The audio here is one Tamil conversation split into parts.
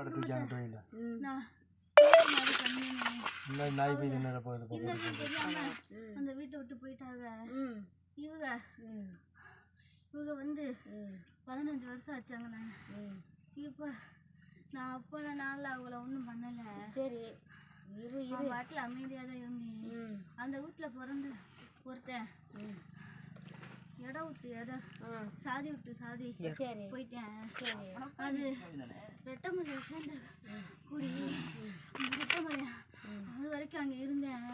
அங்கிட்டு வைல நான் இல்லை நாய் போய் தின்னற போகுது அந்த வீட்டை விட்டு போயிட்டாங்க. இவங்க இவங்க வந்து பதினஞ்சு வருஷம் ஆச்சாங்க நான். இப்போ நான் அப்போ நாளில் அவங்கள ஒன்றும் பண்ணலை. சரி. இரு அவன் பாட்டில் அமைதியாக தான் இருந்தேன். அந்த வீட்டில் பிறந்து ஒருத்தன். இடம் விட்டு இடம் சாதி விட்டு சாதி. சரி. போயிட்டேன். அது ரெட்டமலை சேர்ந்த குடி. ரெட்டமலை அது வரைக்கும் அங்கே இருந்தேன்.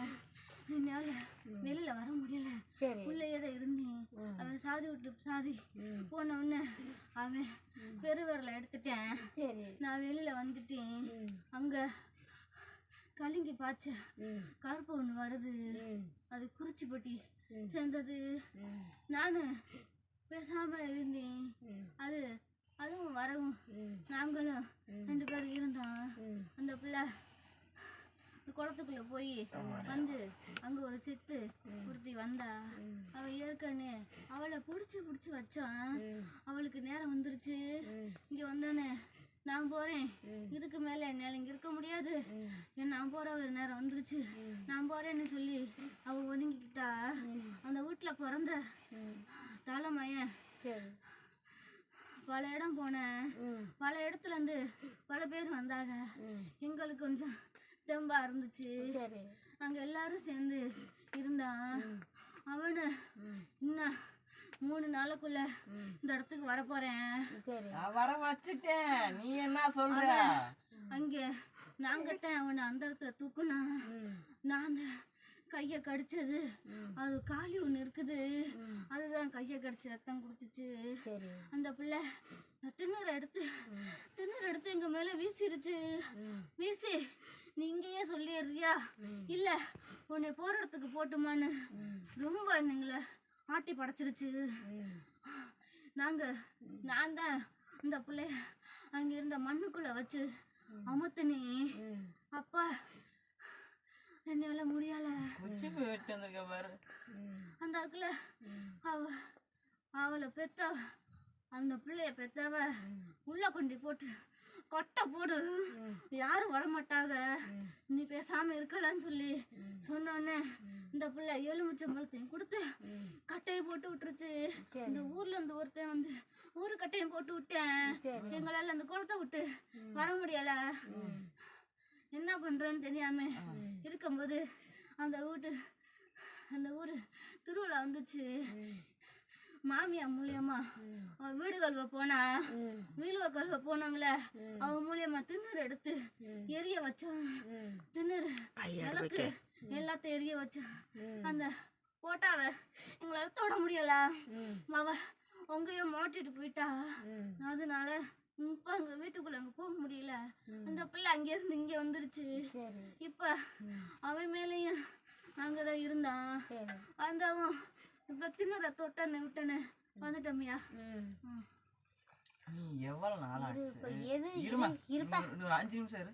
என்னால் வெளியில் வர முடியல. உள்ளேயே தான் இருந்தேன். அவன் சாதி விட்டு சாதி. போன உடனே அவன் பெருவரில் எடுத்துட்டேன். சரி. நான் வெளியில் வந்துட்டேன். அங்கே கலிங்கி பாய்ச்ச கருப்பு ஒன்று வருது. அது குறிச்சிப்பட்டி. சேர்ந்தது நான் பேசாமல் இருந்தேன். அது அதுவும் வரவும். நாங்களும் ரெண்டு பேரும் இருந்தோம். அந்த பிள்ளை இந்த குளத்துக்குள்ள போய் வந்து அங்க ஒரு செத்து ஒருத்தி வந்தா. அவ ஏற்கனவே அவளை பிடிச்சி பிடிச்சி வச்சான் அவளுக்கு நேரம் வந்துருச்சு. இங்க வந்தானே நான் போறேன். இதுக்கு மேல என்னால இங்க இருக்க முடியாது. நான் போற ஒரு நேரம் வந்துருச்சு. நான் போறேன்னு சொல்லி அவ ஒதுங்கிக்கிட்டா அந்த வீட்டுல பிறந்த தலைமையன். சரி. பல இடம் போனேன் பல இடத்துல இருந்து பல பேர் வந்தாங்க. எங்களுக்கு கொஞ்சம் தெம்பா இருந்துச்சு. சரி. நாங்கள் எல்லாரும் சேர்ந்து இருந்தான். அவனு இன்னும் மூணு நாளுக்குள்ள இந்த இடத்துக்கு வரப்போறேன். சரி. நான் வர வச்சுட்டேன். நீ என்ன சொல்ற? அங்கே நாங்கத்தான் அவனை அந்த இடத்துல தூக்குனா நான் கையை கடிச்சது. அது காலி ஒன்று இருக்குது. அதுதான் கையை கடிச்சு ரத்தம் குடிச்சிச்சு. சரி. அந்த பிள்ளை திண்ணூரை எடுத்து திண்ணூரை எடுத்து எங்க மேல வீசிருச்சு. வீசி நீ இங்கேயே சொல்லிடுறியா? இல்ல உன்னை போற இடத்துக்கு போட்டுமான்னு ரொம்ப எங்களை ஆட்டி படைச்சிருச்சு. நாங்க நான் தான் இந்த பிள்ளைய அங்க இருந்த மண்ணுக்குள்ள வச்சு அமுத்துனே. அப்பா என்னால முடியல. அந்த அக்கில் அவ அவளை பெத்த அந்த பிள்ளைய பெத்தவ உள்ள கொண்டு போட்டு கொட்டை போடு. யாரும் வரமாட்டாங்க. நீ பேசாம இருக்கலாம்னு சொல்லி சொன்னோடனே இந்த பிள்ளை எலுமிச்சம்பழத்தையும் கொடுத்து கட்டையை போட்டு விட்டுருச்சு. இந்த ஊர்ல இருந்து ஒருத்தன் வந்து ஊரு கட்டையும் போட்டு விட்டேன். எங்களால அந்த குளத்தை விட்டு வர முடியல. என்ன பண்றேன்னு தெரியாம இருக்கும்போது அந்த வீட்டு அந்த ஊர் திருவிழா வந்துச்சு. மாமியா மூலியமா அவ வீடு கழுவ போனா வீழுவ கழுவ போனாங்களே அவ மூலியமா திண்ணூறு எடுத்து எரிய வச்சான். திண்ணூறு விளக்கு எல்லாத்தையும் எரிய வச்சான். அந்த போட்டாவ எங்களால தொட முடியல. அவ உங்கையும் மாட்டிட்டு போயிட்டா. அதனால இப்ப அங்க வீட்டுக்குள்ள அங்க போக முடியல. அந்த பிள்ளை அங்க இருந்து இங்க வந்துருச்சு. இப்ப அவன் மேலேயும் அங்கதான் இருந்தான். சரி. வந்தவன் இப்ப தின்னுற தொட்டனே விட்டனே வந்துட்டோமியா? நீ எவ்வளவு நாளாச்சு? எது இருமா இரு- இருப்பா. இன்னும் இன்னும் அஞ்சு நிமிஷம் இரு.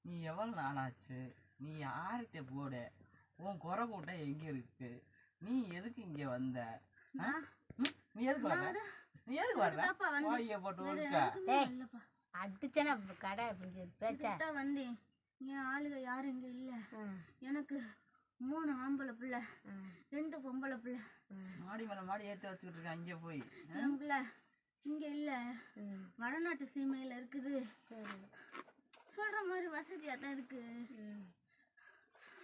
நீ எவ்வளவு நாளாச்சு? நீ யார்கிட்ட போட? உன் குறை கூட்ட எங்க இருக்கு? நீ எதுக்கு இங்க வந்த? நீ எதுக்கு வர்ற? நீ எதுக்கு வந்து- வாய போட்டு ஒழுக்க அடிச்சனா கடை பேச்சா? தான் வந்தேன். என் ஆளுக யாரும் இங்க இல்ல. எனக்கு மூணு ஆம்பளை பிள்ளை ரெண்டு பொம்பளை பிள்ளை. மாடி மேல மாடி ஏத்தி வச்சுக்கிட்டு இருக்க அங்கே போய். என் பிள்ளை இங்க இல்ல. வடநாட்டு சீமையில இருக்குது. சொல்ற மாதிரி வசதியா தான் இருக்கு.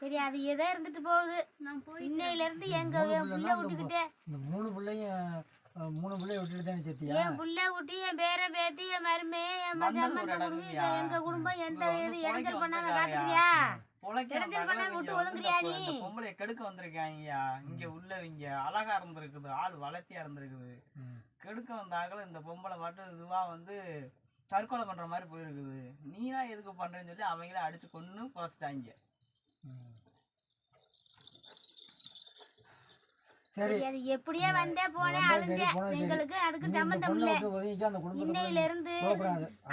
சரி அது எதோ இருந்துட்டு போகுது. நான் போய் இன்னையில இருந்து எங்க என் புள்ள விட்டுக்கிட்டே? இந்த மூணு பிள்ளையும் மூணு பிள்ளைய விட்டுட்டு தானே செத்தியா? என் புள்ள விட்டு என் பேர பேத்தி என் மருமே என் மச்சான் எங்க குடும்பம் எந்த இது இடைஞ்சல் பண்ணாம வந்திருக்காங்க. பொம்பளைய கெடுக்க வந்திருக்காங்கய்யா இங்க? உள்ளவங்க. அழகா இருந்திருக்குது. ஆள் வளர்த்தியா இருந்திருக்குது. கெடுக்க வந்தாங்கள இந்த பொம்பளை மட்டும் இதுவா வந்து தற்கொலை பண்ற மாதிரி போயிருக்குது. நீனா எதுக்கு பண்றேன்னு சொல்லி அவங்கள அடிச்சு கொன்னு புதைச்சிட்டாங்க சரி சரி. அது எப்படியே வந்தே போனே சரி. எங்களுக்கு அதுக்கு பொண்ணை இல்லை. இன்னையில இருந்து.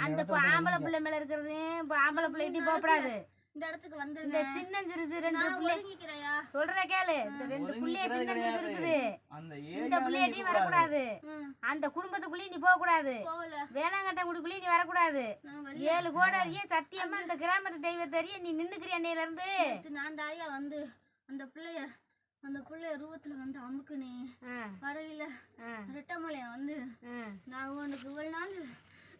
அந்த ஆம்பளை. பிள்ளை மேல இருக்கிறது ஆம்பளை பிள்ளைகிட்ட போகக்கூடாது. இந்த இடத்துக்கு இந்த வந்துருங்க சின்ன சிறுசு ரெண்டு நான் பிள்ளை. ஒதுங்கிக்கிறேயா? சொல்றத கேளு. இந்த ரெண்டு புள்ளைய சின்ன சிறுசு கிடையாது. இருக்குது? அந்த இந்த புள்ளைய இருக்கக்கூடாது. வரக்கூடாது. ம் அந்த குடும்பத்துக்குள்ளேயும் நீ போக கூடாது போகல வேளாங்கட்டங்குடிக்குள்ளேயும் நீ வரக்கூடாது. ஏழு கோடரியே சத்தியமா இந்த கிராமத்து தெய்வத்தறிய நீ நின்னுக்கிறிய அன்னையில இருந்து நான் தாயா வந்து அந்த பிள்ளைய அந்த பிள்ளைய ரூபத்துல வந்து அமுக்குனே வரையில ரெட்டமலைய வந்து நான் உனக்கு இவ்வளவு நாள்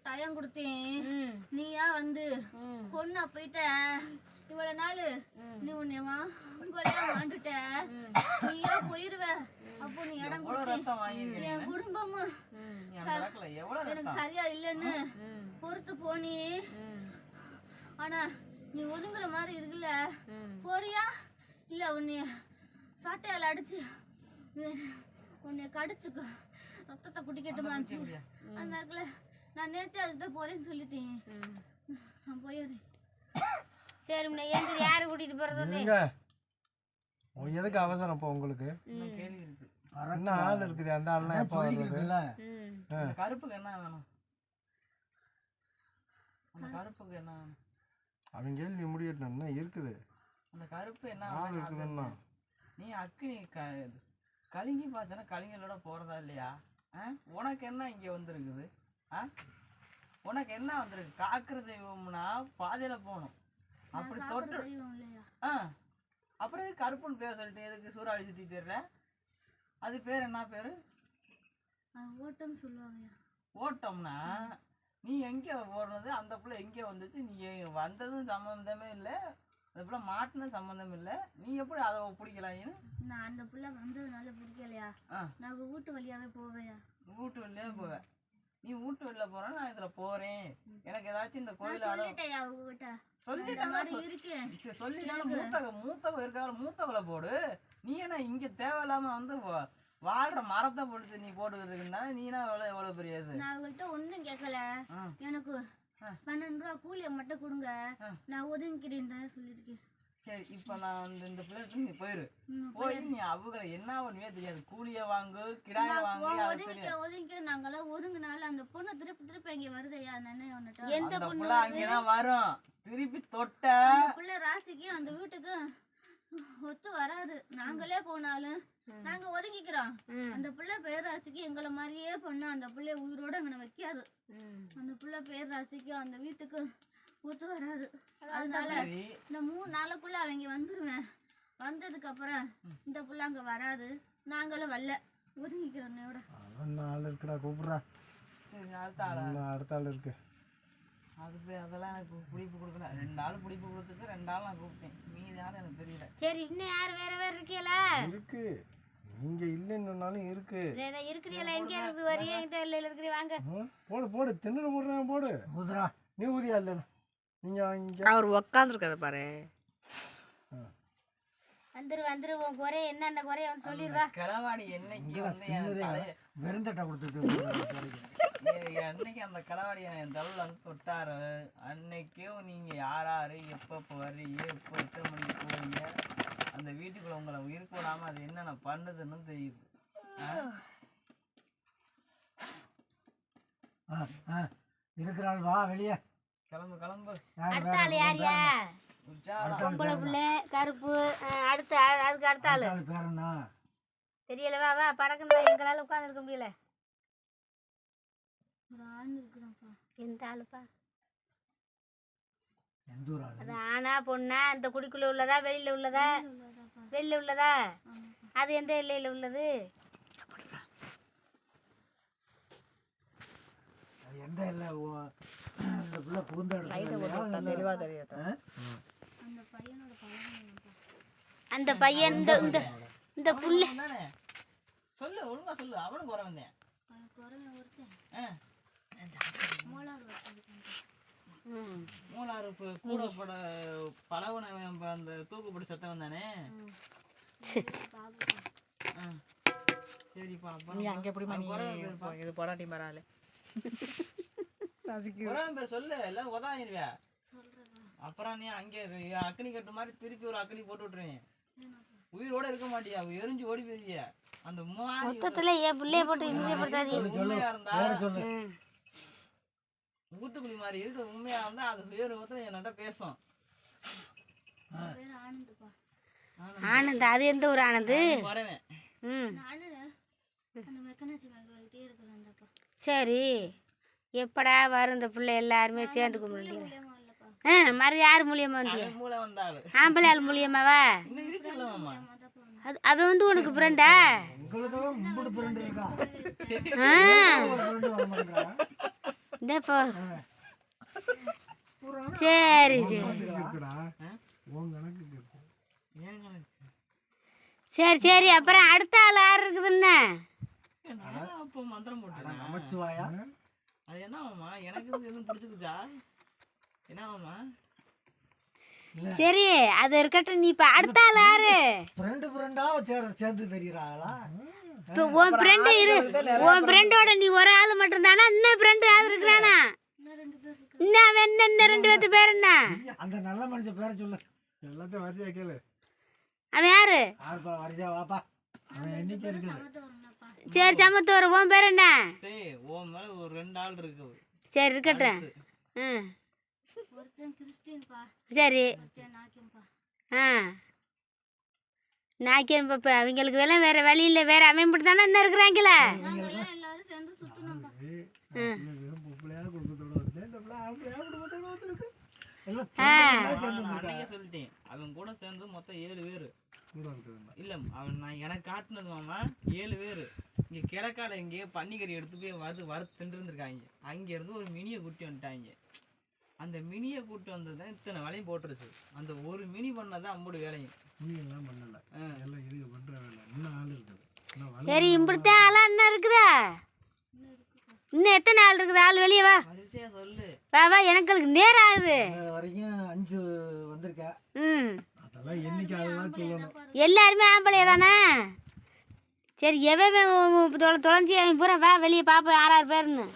டயம் கொடுத்தேன். நீயா வந்து பொண்ணா போயிட்ட. இவ்வளவு நாள் நீ உன்னை வா உங்களையா வாண்டுட்ட. நீயா போயிருவ. அப்போ நீ இடம் கொடுத்தேன் என் குடும்பமும் எனக்கு சரியா இல்லைன்னு பொறுத்து போனி. ஆனா நீ ஒதுங்குற மாதிரி இருக்குல்ல. போறியா? இல்ல உன்னைய சாட்டையால அடிச்சு உன்னை- உன்னைய கடிச்சுக்க ரத்தத்தை குடிக்கட்டுமாச்சு அந்த நான் நேத்தே அதுக்கிட்ட போறேன்னு சொல்லிட்டேன். நான் போயிடுறேன் சரி உன்னை ஏந்திரி யாரு கூட்டிட்டு போறது எங்க உ- எதுக்கு அவசரம் இப்போ உங்களுக்கு? என்ன ஆள் இருக்குது? அந்த ஆள்லாம் எப்போ. அந்த கருப்புக்கு என்ன வேணும்? அந்த கருப்புக்கு என்ன வேணும்? அவன் கேள்வி முடியட்டும் என்ன இருக்குது? அந்த கருப்பு என்ன ஆள்? இருக்குதுன்னா. நீ அக்கினி க கலிங்கி பாய்ச்சனா கலிங்களோட போறதா இல்லையா? ஆ? உனக்கு என்ன இங்க வந்திருக்குது? ஆ? உனக்கு என்ன வந்திருக்கு? காக்கிற தெய்வம்னா பாதையில போகணும். அப்படி தொட்டு ஆ. அப்புறம் கருப்புன்னு பேர் சொல்லிட்டு எதுக்கு சூறாவளி சுத்தி தெரியல? அது பேர் என்ன பேரு? ஓட்டம் சொல்லுவாங்கய்யா ஓட்டம்னா நீ எங்கே ஓடுறது அந்த பிள்ளை எங்கே வந்துச்சு? நீ வந்ததும் சம்மந்தமே இல்லை. அந்த பிள்ளை மாட்டின சம்மந்தம் இல்லை. நீ எப்படி அதை பிடிக்கலாயின்னு நான் அந்த புள்ள வந்ததுனால பிடிக்கலையா. நான் வீட்டு வழியாவே போவேயா வீட்டு வெளிலே போவேன். நீ வீட்டு வெளில போற நான் இதுல போறேன். எனக்கு ஏதாச்சும் இந்த கோயில இருக்கேன் சொல்லிட்டாலும் மூத்தக மூத்தவ இருக்கால மூத்தவளை போடு. நீ என்ன இங்க தேவையில்லாம வந்து வாழ்ற மரத்தை பிடிச்சி நீ போட்டுக்கிட்டு இருந்தா நீனா எவ்வளவு எவ்வளவு பெரிய இது? நான் அவங்கள்ட்ட ஒண்ணும் கேட்கல. எனக்கு. பன்னெண்டு ரூபா கூலியை மட்டும் கொடுங்க. நான் ஒதுங்கிக்கிறேன் சொல்லியிருக்கேன். சரி இப்ப நான் வந்து இந்த பிள்ளைகிட்ட நீ போயிரு. போய் நீ அவங்கள என்ன பண்ணுவே தெரியாது. கூலிய வாங்கு கிடாய வாங்கு ஒதுங்கிக்க ஒதுங்கிக்க ஒதுங்கினால அந்த பொண்ணு திருப்பி திருப்பி இங்க வருதையா நானே உன்னிட்ட எந்த அந்த பொண்ணு புள்ள அங்கதான் வரும். திருப்பி தொட்ட. அந்த பிள்ளை ராசிக்கு அந்த வீட்டுக்கு ஒத்து வராது. நாங்களே போனாலும் நாங்க ஒதுங்கிக்கிறோம். அந்த பிள்ளை பேராசிக்கு எங்களை மாதிரியே பண்ண. அந்த பிள்ளைய உயிரோட அங்கே வைக்காது. அந்த பிள்ளை பேராசிக்கு அந்த வீட்டுக்கு ஒத்து வராது அதனால இந்த மூணு நாளுக்குள்ள அவங்க வந்துருவேன். வந்ததுக்கு அப்புறம் இந்த புள்ள அங்க வராது. நாங்களும் வரல. ஒதுங்கிக்கிறோம் ஆள் இருக்குடா கூப்பிட்றா. சரி அடுத்த ஆளா? அடுத்த ஆள் இருக்கு. அது போய் அதெல்லாம் எனக்கு பிடிப்பு கொடுக்கல. ரெண்டு ஆள் பிடிப்பு கொடுத்துச்சு ரெண்டு ஆள் நான் கூப்பிட்டேன். மீதி ஆள் எனக்கு தெரியல. சரி இன்னும் யாரு வேற வேற இருக்கீங்களா இருக்கு. நீங்க இல்லைன்னு சொன்னாலும் இருக்கு. இருக்கிறீங்களா? எங்க இருக்குது? வரையே? எங்க இல்ல இருக்கிறீ வாங்க. போடு போடு. தின்னு போடுறேன் போடு. குதிரா நீ ஊதியா இல்லை நீங்க இங்க அவர் உக்காந்துருக்கத பாரு. வந்துரு வந்துரு உன் குறை என்னென்ன குறைய வந்து சொல்லிடுவா. கிளவாணி என்னைக்கு வந்து வெறுந்தட்டை கொடுத்துட்டு அன்னைக்கு அந்த கிளவாடி என் தலையில வந்து தொட்டாரு அன்னைக்கும் நீங்க யார் யாரு எப்பப்போ வர்றீங்க எப்போ எத்தனை மணிக்கு அந்த வீட்டுக்குள்ள உங்களை உயிர் விடாம அது என்னென்ன பண்ணுதுன்னு தெரியுது. ஆ? ஆ ஆ. இருக்கிற ஆள் வா வெளியே. கிளம்பு கிளம்பு. யார் அடுத்த ஆள் யார்? யா? பொம்பளை பிள்ளை கருப்பு அடுத்த அதுக்கு அடுத்த ஆளு. தெரியல வா வா படக்குன்னு எங்களால உட்கார்ந்து இருக்க முடியல. எந்த ஆளுப்பா? அது ஆனா பொண்ணா இந்த குடிக்குள்ள உள்ளதா வெளியில உள்ளதா? வெளியில உள்ளதா அது எந்த எல்லையில உள்ளது? எந்த இல்லை இந்த பிள்ளை புகுந்த இடத்துல தெளிவா தெரியட்டும் அந்த பையனோட பழக்கம் அந்த பையன் இந்த இந்த இந்த புள்ள. சொல்லு ஒழுங்கா சொல்லு. அவனுக்கு வர வந்தேன் குறைய ஒருத்தன் ஆ. மோளார் ஒருத்தன் ம். மூணாறு இப்போ கூட பட பழவன அந்த தூக்குப்படி சத்தம் தானே? ஆ. சரிப்பா அங்கே எப்படி. இது போராட்டி பரவாயில்ல சொல்லு எல்லாம் உதாயிருவியா அப்புறம் நீ அங்கே. அக்னி கட்டு மாதிரி திருப்பி ஒரு அக்னி போட்டு விட்டுருவேன் உயிரோட இருக்க மாட்டியா? எரிஞ்சு ஓடி போயிருவிய? அந்த மொத்தத்துல என் பிள்ளைய போட்டு இம்சைப்படுத்தாதீங்க ஒரு உண்மையா இருந்தா. ஊத்துக்குழி மாதிரி இருக்கிற உண்மையா இருந்தா அது வேறு ஒருத்தர் என்கிட்ட பேசும். ஆனந்த். அது எந்த ஒரு ஆனந்து சரி. எப்படா வரும் இந்த பிள்ளை? எல்லாருமே சேர்ந்து கும்பிடுங்க ஆ மறு யார் மூலியமா வந்து அவன் மூளை வந்தாள் ஆம்பளை ஆள் மூலியமாவா? அது அவன் வந்து உனக்கு ஃப்ரெண்டா ஆ. இந்த இப்போ சரி சரி. சரி சரி. அப்புறம் அடுத்த ஆள் யார் இருக்குதுன்னு? அது என்ன மாமா? எனக்கு எதுவும் பிடிச்சிருச்சா என்ன மாமா? சரி அது இருக்கட்டும். நீ இப்போ அடுத்த ஆள் யாரு ஃப்ரெண்டு ஃப்ரெண்டா சேர சேர்ந்து தெரிகிறாங்களா இப்போ உன் ஃப்ரெண்டு இரு. உன் ஃப்ரெண்டோட நீ ஒரு ஆள் மட்டும் தானா இன்னும் ஃப்ரெண்டு யாரு இருக்கிறானா? இன்னும் அவன் என்ன இன்னும் ரெண்டு பேர்த்து பேர் என்ன? அந்த நல்ல மனுஷன் பேரை சொல்லு. எல்லாத்தையும் வரிசையா கேளு. அவன் யாரு? யாருப்பா? வரிசா வாப்பா. அவன் எண்ணிக்கை இருக்குது. சரி சமத்தோர் உன் பேர் என்ன? மேல ஒரு ரெண்டு ஆள் இருக்குது. சரி இருக்கட்டும். ம் சரி. ஆ. நாக்கியன் இப்போ அவங்களுக்கு வேலை வேற வழி இல்லை. வேற மட்டும் தானே இன்னும் இருக்கிறாங்களே அவன் கூட சேர்ந்து மொத்தம் ஏழு பேர். இல்ல அவன் நான் எனக்கு காட்டுனது மாமா ஏழு பேர். இங்க கிழக்கால எங்கேயோ பன்னிக்கறி எடுத்து போய் வறு வறுத்துட்டு இருந்திருக்காங்க. அங்க இருந்து ஒரு மினியை கூட்டி வந்துட்டாங்க. அந்த மினியை கூட்டி வந்தது தான் இத்தனை வேலையும் போட்டுருச்சு. அந்த ஒரு மினி பண்ணதான் அம்புடு வேலையும். நீ எல்லாம் பண்ணல. ஆ. எல்லாம் இதுக்கு பண்ற வேலை. இன்னும் ஆள் இருக்குது. சரி இப்படித்தான் ஆளா என்ன இருக்குதா? இன்னும் எத்தனை ஆள் இருக்குது? ஆள் வெளியே வா. வரிசையா சொல்லு. வா வா எனக்கு நேரம் ஆகுது. வரைக்கும் அஞ்சு வந்திருக்கேன். ம். எல்லாருமே ஆம்பளையே தானே சரி எவன் தொலை தொலைஞ்சி அவன் பூரா வா வெளியே பார்ப்போம் ஆறு ஆறு பேர்னு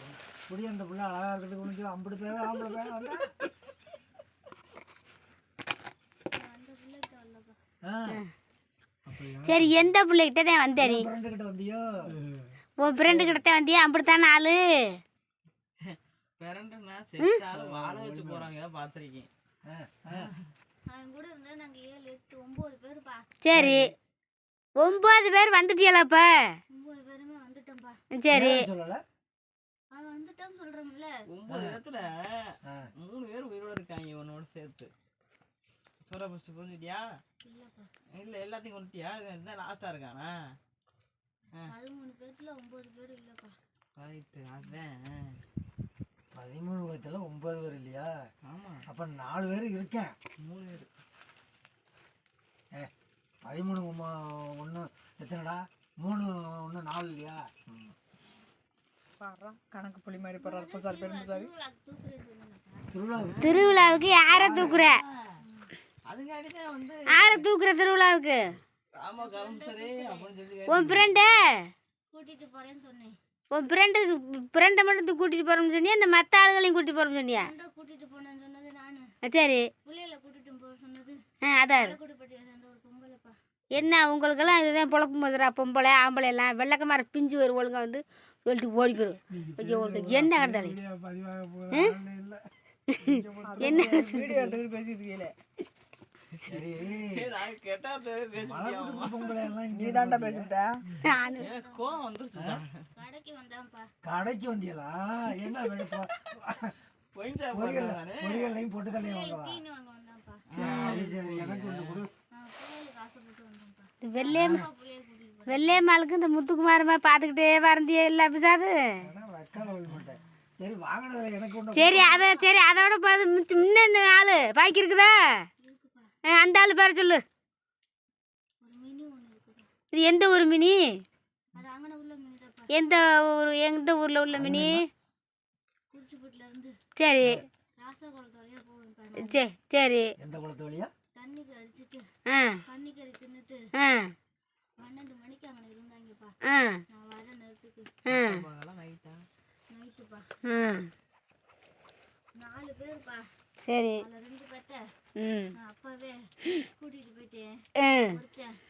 புடி அந்த பிள்ளை இருக்கிறதுக்கு ஐம்பது பேர் ஆம்பளை பேர் சரி எந்த பிள்ளைகிட்ட தான் வந்த நீ ஃப்ரெண்டு கிட்ட வந்தியோ? உன் ஃப்ரெண்டு கிட்ட தான் வந்தியா? அப்படித்தானே ஆளு? பிறண்டுனா செத்தாலும் வாழ வச்சு போறாங்க பாத்திருக்கேன். ஒன்பது சரி. ஒம்பது பேர் வந்துட்டியலாப்ப ஒன்பது பேருமே வந்துட்டோம்ப்பா சரி ஒன்பது இடத்துல. மூணு பேர் உயிரோட இருக்காங்க உன்னோட சேர்த்து. சூரா ஃபஸ்ட்டு புரிஞ்சுட்டியா இல்லப்பா இல்ல எல்லாத்தையும் கொண்டுட்டியா? இதுதான் லாஸ்டா இருக்கானா? பதிமூணு பேர்த்துல ஒன்பது பேர் இல்லப்பா. ரைட்டு அதான். பதிமூணு வயசுல ஒன்பது பேர் இல்லையா? ஆமா. அப்ப நாலு பேர் இருக்கேன். மூணு பேர். பதிமூணு ஒன்று எத்தனைடா? மூணு ஒன்று நாலு இல்லையா? கணக்கு புள்ளி மாதிரி போடுறாரு பூசாரி பெரும்பூசாரி திருவிழாக்கு தூக்குறேன்னு சொன்னேன்ப்பா திருவிழா திருவிழாவுக்கு யாரை தூக்குற? யாரை தூக்குற திருவிழாவுக்கு? உன் ஃப்ரெண்டு கூட்டிட்டு போறேன்னு சொன்னேன். உன் ஃப்ரெண்டு ஃப்ரெண்டை மட்டும் கூட்டிகிட்டு போகிறோம்னு சொன்னியா? இந்த மற்ற ஆளுகளையும் கூட்டிகிட்டு போகிறோம்னு சொன்னியா? ஃப்ரெண்டை கூட்டிட்டு போனேன்னு சொன்னது நானு. சரி. பிள்ளைகளை கூட்டிட்டு போக சொன்னது. ஆ அதான். என்ன உங்களுக்கெல்லாம் இதுதான் புழப்பு மதுரா பொம்பளை ஆம்பளை எல்லாம். வெள்ளக்கமார பிஞ்சு ஒரு ஒழுங்கா வந்து சொல்லிட்டு ஓடி போயிடும் ஐயோ உங்களுக்கு என்ன கிடந்தாலே என்ன வீடியோ எடுத்துக்கிட்டு பேசிட்டு இருக்கீங்களே சரி நான் கேட்டா மலை பேசிட்டியா குடும்ப பொம்பளை எல்லாம் நீ இங்கே தாண்டா பேசிவிட்ட நானு. எனக்கு கோவம் வந்துருச்சுடா. கடைக்கு வந்தான்ப்பா. கடைக்கு வந்தியலா? என்ன வேணும் போயிட்டா பொரியல் நானு பொரியல்லையும் பொட்டுக்கல்லையும் வாங்கவா? தீனி வாங்க வந்தான்ப்பா. சரி சரி எனக்கு ஒன்று கொடு. நான் பிள்ளைகளுக்கு ஆசைப்பட்டு வந்தான்ப்பா இந்த முத்துக்குமாரமா பார்த்துக்கிட்டே வரந்தியே இல்லை பிசாது? ஆனால் வைக்கால போக மாட்டேன். சரி வாங்கினதுல எனக்கு சரி அதை சரி அதோட முன்ன ஆள் பாக்கி இருக்குதா அந்த ஆள் பேர சொல்லு. இது எந்த ஊர் மினி? எந்த ஊர் எந்த ஊரில் உள்ள மினி? சரி. சரி சரி. எந்த குளத்து வழியா? தண்ணிக்கு அடிச்சிட்டு ஆ. ஆ. பன்னெண்டு மணிக்கு அங்கே இருந்தாங்கப்பா. ஆ. நான் வர நேரத்துக்கு. ஆ. நைட்டா நைட்டுப்பா ஆ? நாலு பேருப்பா. சரி அதில் ரெண்டு பேர்த்த ம் நான் அப்பாவே கூட்டிட்டு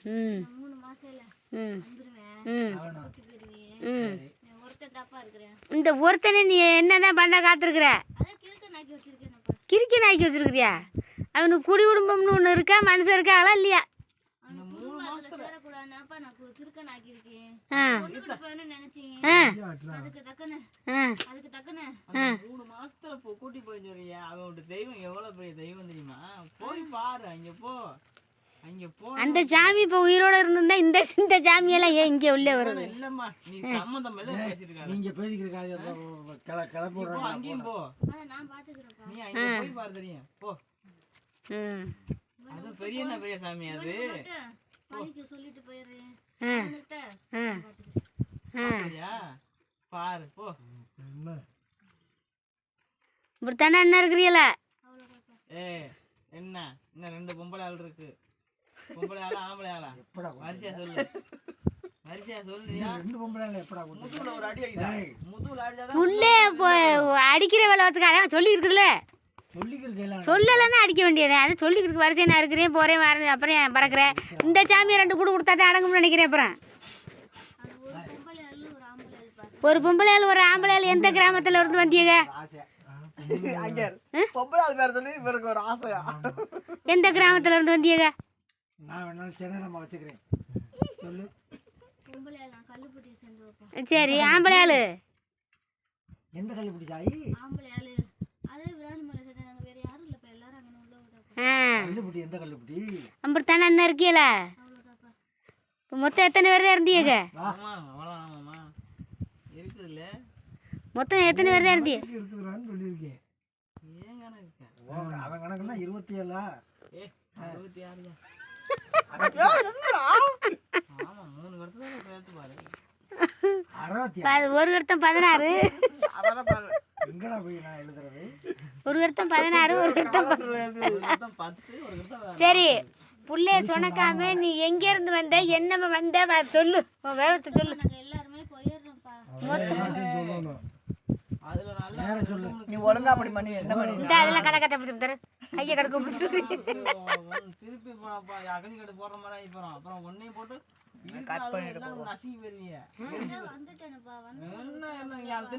நான் மூணு மாசத்துல ம். வந்துருவேன். ம். அவனா கூட்டி போயிடுவேன். ம். நான் ஒருத்தன் தாப்பா இருக்கிறேன். இந்த ஒருத்தனை நீ என்னதான் பண்ண காத்திருக்கிற? கிறுக்கி நாய்க்கு வச்சிருக்கிறியா? அவனுக்கு குடி குடும்பம்னு ஒன்று இருக்கா? மனுஷன் இருக்காங்களா இல்லையா? மூணு மாசத்துல போ கூட்டி போய் சொல்றியா அவனோட தெய்வம் எவ்வளவு பெரிய தெய்வம் தெரியுமா? போய் பாரு அங்க போ. அங்க போ அந்த சாமி இப்போ உயிரோட இருந்திருந்தா இந்த இந்த சாமியெல்லாம் ஏன் இங்கே உள்ளே வருது? இல்லம்மா நீ சம்மந்தம் எல்லாம் நீங்க பேசிக்கிறக்காக கிள கிளப்பி போ விடுறாங்க அங்கேயும் போ. அதை நான் பாத்துக்கிறேன்ப்பா. நீ அங்க போய் பாரு தெரியும். போ. அது பெரிய என்ன பெரிய சாமி அது? சொல்லிட்டு போயிடுறேன் பாரு போ. இப்படித்தானே என்ன இருக்கிறீங்களா? ஏ என்ன? இன்னும் ரெண்டு பொம்பளை ஆள் இருக்கு. பொம்பளை ஆளா ஆம்பளை ஆளா? எப்படா வரிசையா சொல்லு. வரிசையா சொல்றியா ரெண்டு பொம்பளை இல்லை எப்படா கொடுத்து முதுகுல ஒரு அடி அடிக்குதா? முதுகுல அடிச்சாதான் புள்ளே இப்போ அடிக்கிற வேலை வச்சுக்க அதான் சொல்லி இருக்குதுல்ல சொல்லிக்கிறேன் சொல்லலைன்னா அடிக்க வேண்டியது. அது சொல்லிக்கிறதுக்கு வரிசை நான் இருக்கிறேன் போகிறேன் வரேன் அப்புறம் ஏன் பறக்கிறேன் இந்த சாமியை ரெண்டு கூட கொடுத்தா தான் அடங்கும்னு நினைக்கிறேன் அப்புறம். ஒரு பொம்பளை ஆளு ஒரு ஆம்பளை எந்த கிராமத்தில் இருந்து வந்தீங்க? எந்த கிராமத்தில் இருந்து வந்தீங்க? சரி ஆம்பளை ஆள் எந்த கல்லுப்பிடி சாயி ஆம்பளை ஆளு அதே விராலிமலை சேர்ந்து நாங்கள் வேற யாரும் இல்லைப்பா எல்லாரும் அங்கே உள்ள விடாப்பா ஆ கல்லுப்பிடி எந்த கல்லுப்பிடி அப்படித்தானே அண்ணன் அவ்வளோதாப்பா இப்போ மொத்தம் எத்தனை பேர் தான் இருந்தீங்க? ஆமா அவ்வளவுதான் மாமா இருக்குது இல்ல மொத்தம் எத்தனை பேர் தான் இருந்தீங்க? சொல்லியிருக்கேன். அவன் இருபத்தி ஏழா ஆறுயா ஒரு வருத்தம் பதினாறு. எங்கடா போய் நான் எழுதுறது? ஒரு வருத்தம் பதினாறு ஒரு வருத்தம் சரி புள்ளைய சொன்னக்காம நீ எங்க இருந்து வந்த என்னம்மா வந்த வ- சொல்லு. உன் விவரத்தை சொல்லு. நீ ஒழுங்கா அப்படி பண்ணி என்ன பண்ணி? பிடிச்சி தர கையை கணக்கு பிடிச்சிட்டு திருப்பி போடுற மாதிரி அப்புறம் ஒன்னையும் போட்டு பண்ணிட்டு போயிருவீங்க என்ன என்ன தின்ற